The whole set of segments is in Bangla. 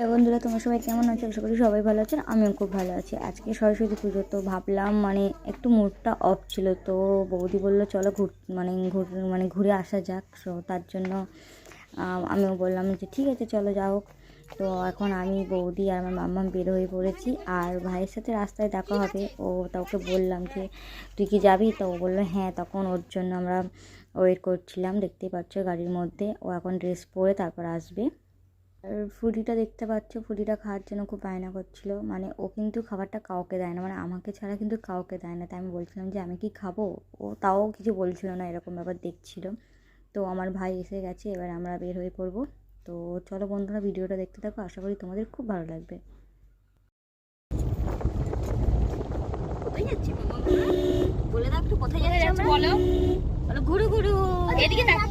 বন্ধুরা, তোমরা সবাই কেমন আছো? আশা করি সবাই ভালো আছেন, আমিও খুব ভালো আছি। আজকে সরস্বতী পুজো, তো ভাবলাম মানে একটু মুডটা অফ ছিল, তো বৌদি বলল, চলো ঘুর মানে ঘুর মানে ঘুরে আসা যাক। সো তার জন্য আমিও বললাম যে, ঠিক আছে, চলো যাও তো এখন আমি, বৌদি আর আমার মাম্মা বের হয়ে পড়েছি, আর ভাইয়ের সাথে রাস্তায় দেখা হবে। ও তা ওকে বললাম যে, তুই কি যাবি? তো ও বলল হ্যাঁ তখন ওর জন্য আমরা ওয়েট করছিলাম, দেখতেই পাচ্ছ গাড়ির মধ্যে। ও এখন ড্রেস পরে তারপর আসবে। ফুডিটা দেখতে পাচ্ছ ফুডিটা খাওয়ার জন্য খুব বায়না করছিল। মানে ও কিন্তু খাবারটা কাউকে দেয় না মানে আমাকে ছাড়া কিন্তু কাউকে দেয় না। তাই আমি বলছিলাম যে আমি কি খাব? ও তাও কিছু বলছিল না এরকম ব্যাপার দেখছিল। তো আমার ভাই এসে গেছে এবার আমরা বের হয়ে পড়ব। তো চলো বন্ধুরা ভিডিওটা দেখতে থাকো আশা করি তোমাদের খুব ভালো লাগবে। কোথায় যাচ্ছি বলে দাও একটু কোথায় যাচ্ছি বলো বলো। ঘুরু ঘুরু। এদিকে বাবা।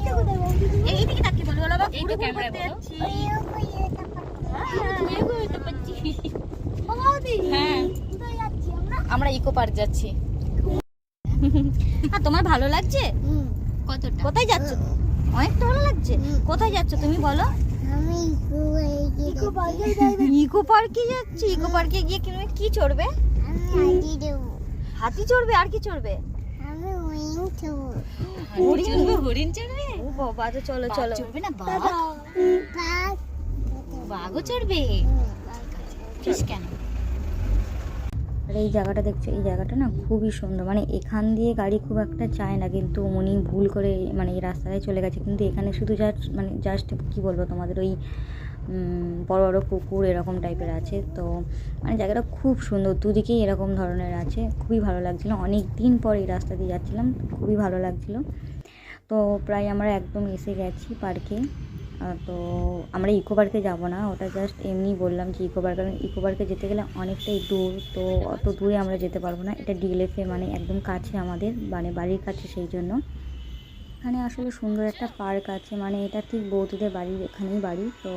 এই তো ক্যামেরায় বলো। হ্যাঁ আমরা? ইকো পার্ক যাচ্ছি। আর তোমার ভালো লাগছে? কতটা? কোথায় যাচ্ছ? অনেকটা ভালো লাগছে। কোথায় যাচ্ছ তুমি বলো? ইকো পার্কে যাচ্ছি। ইকো পার্কে গিয়ে তুমি কি চড়বে? হাতি চড়বে? আর কি চড়বে? এই জায়গাটা দেখছ, এই জায়গাটা না খুবই সুন্দর। মানে এখান দিয়ে গাড়ি খুব একটা চায় না, কিন্তু উনি ভুল করে মানে এই রাস্তায় চলে গেছে। কিন্তু এখানে শুধু জাস্ট মানে জাস্ট কি বলব তোমাদের, ওই বড় বড় পুকুর এরকম টাইপের আছে। তো মানে জায়গাটা খুব সুন্দর, দুদিকেই এরকম ধরনের আছে। খুবই ভালো লাগছিল। অনেক দিন পর এই রাস্তা দিয়ে যাচ্ছিলাম, খুবই ভালো লাগছিল। তো প্রায় আমরা একদম এসে গেছি পার্কে তো আমরা ইকো পার্কে যাব না, ওটা জাস্ট এমনি বললাম যে ইকো পার্ক কারণ ইকো পার্কে যেতে গেলে অনেকটাই দূর। তো অত দূরে আমরা যেতে পারব না। এটা ডিএলএফে মানে একদম কাছে আমাদের মানে বাড়ির কাছে সেই জন্য। এখানে আসলে সুন্দর একটা পার্ক আছে। মানে এটা ঠিক বৌদিদের বাড়ির এখানেই বাড়ি। তো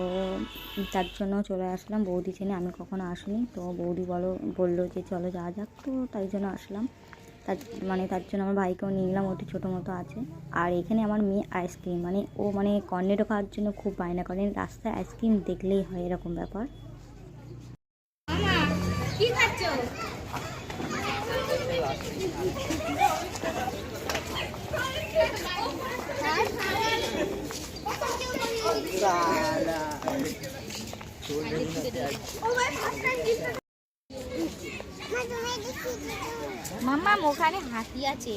তার জন্য চলে আসলাম। বৌদি চেনে আমি কখনো আসিনি। তো বৌদি বলো, বলল যে চলো যাওয়া যাক। তো তাই জন্য আসলাম। তার মানে তার জন্য আমার ভাইকেও নিয়ে গেলাম ওটি ছোটো মতো আছে। আর এখানে আমার মেয়ে আইসক্রিম। মানে ও মানে কর্নেটো খাওয়ার জন্য খুব বায়না করে। রাস্তায় আইসক্রিম দেখলেই হয় এরকম ব্যাপার। কি মাম্মা ওখানে হাতি আছে।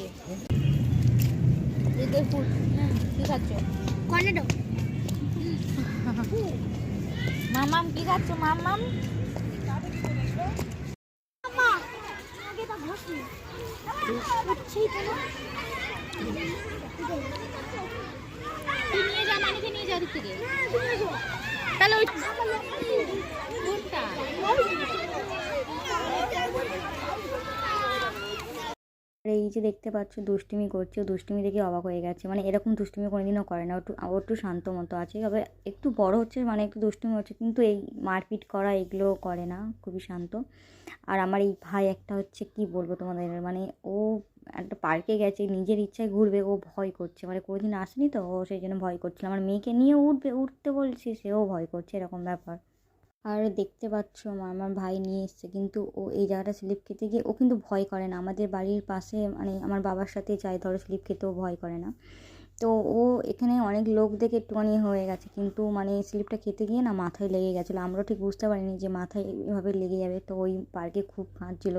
কি খাচ্ছ? কর্নেটো। মামাম কি খাচ্ছ মামাম আগে তো বসি তুই নিয়ে যা মানিকে নিয়ে যা ওদিক থেকে এই যে দেখতে পাচ্ছ, দুষ্টুমি করছে। দুষ্টুমি দেখে অবাক হয়ে গেছে। মানে এরকম দুষ্টুমি কোনোদিনও করে না। একটু ও একটু শান্ত মতো আছে। তবে একটু বড় হচ্ছে মানে একটু দুষ্টুমি হচ্ছে। কিন্তু এই মারপিট করা এগুলো করে না। খুবই শান্ত। আর আমার এই ভাই একটা হচ্ছে, কি বলব তোমাদের? মানে ও একটা পার্কে গেছে, নিজের ইচ্ছায় ঘুরবে, ও ভয় করছে। মানে কোনোদিন আসেনি তো, ও সেই জন্য ভয় করছিল। আমার মেয়েকে নিয়ে উঠবে, উঠতে বলছি, সেও ভয় করছে, এরকম ব্যাপার। আর দেখতে পাচ্ছ, আমার ভাই নিয়ে এসছে, কিন্তু ও এই জায়গাটা স্লিপ খেতে গিয়ে ও কিন্তু ভয় করে না। আমাদের বাড়ির পাশে মানে আমার বাবার সাথে যায়, ধরো স্লিপ খেতেও ভয় করে না। তো ও এখানে অনেক লোক দেখে একটুখানি হয়ে গেছে, কিন্তু মানে স্লিপটা খেতে গিয়ে না মাথায় লেগে গেছিল। আমরাও ঠিক বুঝতে পারিনি যে মাথায় এভাবে লেগে যাবে। তো ওই পার্কে খুব কাঁদছিল।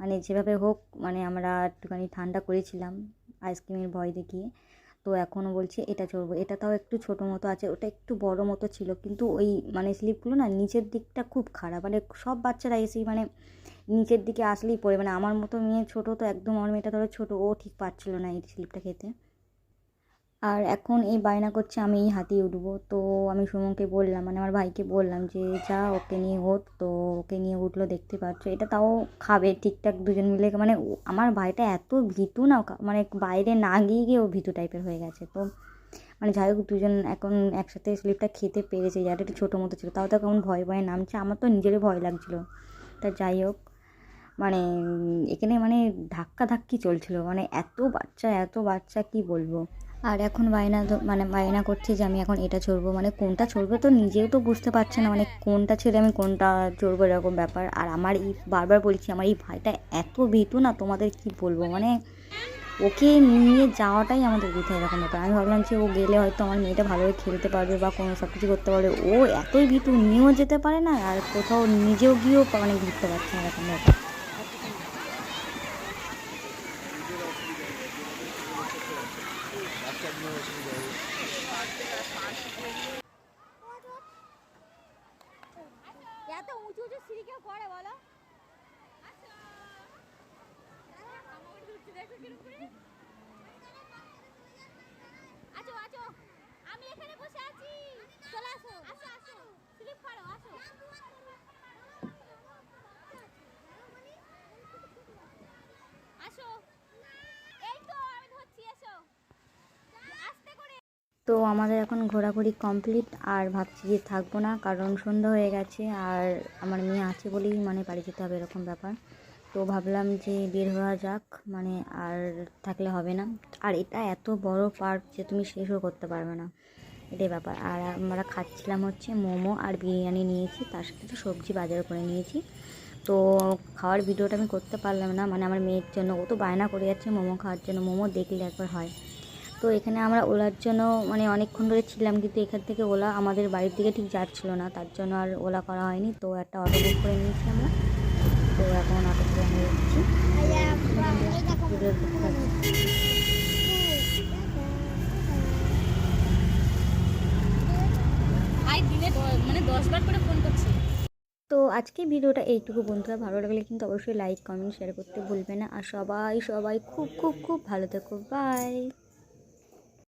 মানে যেভাবে হোক মানে আমরা একটুখানি ঠান্ডা করেছিলাম আইসক্রিমের ভয় দেখিয়ে। তো এখনও বলছি, এটা চড়বো। এটা তাও একটু ছোটো মতো আছে, ওটা একটু বড় মতো ছিল, কিন্তু ওই মানে স্লিপগুলো না নিচের দিকটা খুব খারাপ। মানে সব বাচ্চারা এসেই মানে নিচের দিকে আসলেই পড়ে। মানে আমার মতো মেয়ে ছোটো তো একদম, আমার মেয়েটা ধরো ছোটো, ও ঠিক পাচ্ছিল না এই স্লিপটা খেতে। আর এখন এই বায়না করছে, আমি এই হাতিয়ে উঠবো। তো আমি সুমনকে বললাম মানে আমার ভাইকে বললাম যে, যা, ওকে নিয়ে ওঠ। তো ওকে নিয়ে উঠল, দেখতে পাচ্ছ। এটা তাও খাবে, ঠিকঠাক দুজন মিলে। মানে আমার ভাইটা এত ভীতু না মানে বাইরে না গিয়ে গিয়ে ও ভীতু টাইপের হয়ে গেছে। তো মানে যাই হোক, দুজন এখন একসাথে স্লিপটা খেতে পেরেছে। যাটা একটু ছোটো মতো ছিল, তাও তো কেমন ভয় ভয়ে নামছে। আমার তো নিজেরই ভয় লাগছিল। তা যাই হোক মানে এখানে মানে ধাক্কা ধাক্কি চলছিল। মানে এত বাচ্চা এত বাচ্চা, কি বলব? আর এখন বায়না মানে বায়না করছে যে আমি এখন এটা চড়বো। মানে কোনটা চড়বে তো নিজেও তো বুঝতে পারছে না। মানে কোনটা ছেড়ে আমি কোনটা চড়বো এরকম ব্যাপার। আর আমার এই, বারবার বলছি, আমার এই ভাইটা এত ভীতু না, তোমাদের কি বলব? মানে ওকে নিয়ে যাওয়াটাই আমাদের বৃথা এরকম ব্যাপার। আমি ভাবলাম যে ও গেলে হয়তো আমার মেয়েটা ভালোভাবে খেলতে পারবে বা কোনো সব কিছু করতে পারবে। ও এতই ভীতু নিয়েও যেতে পারে না, আর কোথাও নিজেও গিয়েও মানে ঘুরতে পারছে না এরকম ব্যাপার। এত উঁচু উঁচু সিঁড়ি কেউ করে বলো আছো আছো আমি এখানে বসে আছি চলে আসো আসো আসো স্লিপ করো আসো আসো এই তো আমি ধরছি এসো আস্তে করে তো আমাদের এখন ঘোরাঘুরি কমপ্লিট আর ভাবছি যে থাকব না, কারণ সন্ধ্যা হয়ে গেছে, আর আমার মেয়ে আছে বলেই মানে বাড়ি যেতে হবে এরকম ব্যাপার। তো ভাবলাম যে বের হওয়া যাক মানে আর থাকলে হবে না। আর এটা এত বড় পার্ক যে তুমি শেষও করতে পারবে না। এটাই ব্যাপার। আর আমরা খাচ্ছিলাম হচ্ছে মোমো আর বিরিয়ানি নিয়েছি, তার সাথে একটু সবজি বাজার করে নিয়েছি। তো খাওয়ার ভিডিওটা আমি করতে পারলাম না মানে আমার মেয়ের জন্য, ও তো বায়না করে যাচ্ছে মোমো খাওয়ার জন্য, মোমো দেখলে একবার হয়। তো এখানে আমরা ওলার জন্য মানে অনেকক্ষণ ধরে ছিলাম কিন্তু এখান থেকে ওলা আমাদের বাড়ির দিকে ঠিক যাচ্ছিল না। তার জন্য আর ওলা করা হয়নি। তো একটা অটো বুক করে নিয়েছি আমরা। তো এখন অটো করে আমরা যাচ্ছি মানে দশ করে ফোন করছি। তো আজকে ভিডিওটা এইটুকু। বন্ধুরা ভালো লাগলে কিন্তু অবশ্যই লাইক কমেন্ট শেয়ার করতে ভুলবে না। আর সবাই সবাই খুব খুব খুব ভালো থেকো। বাই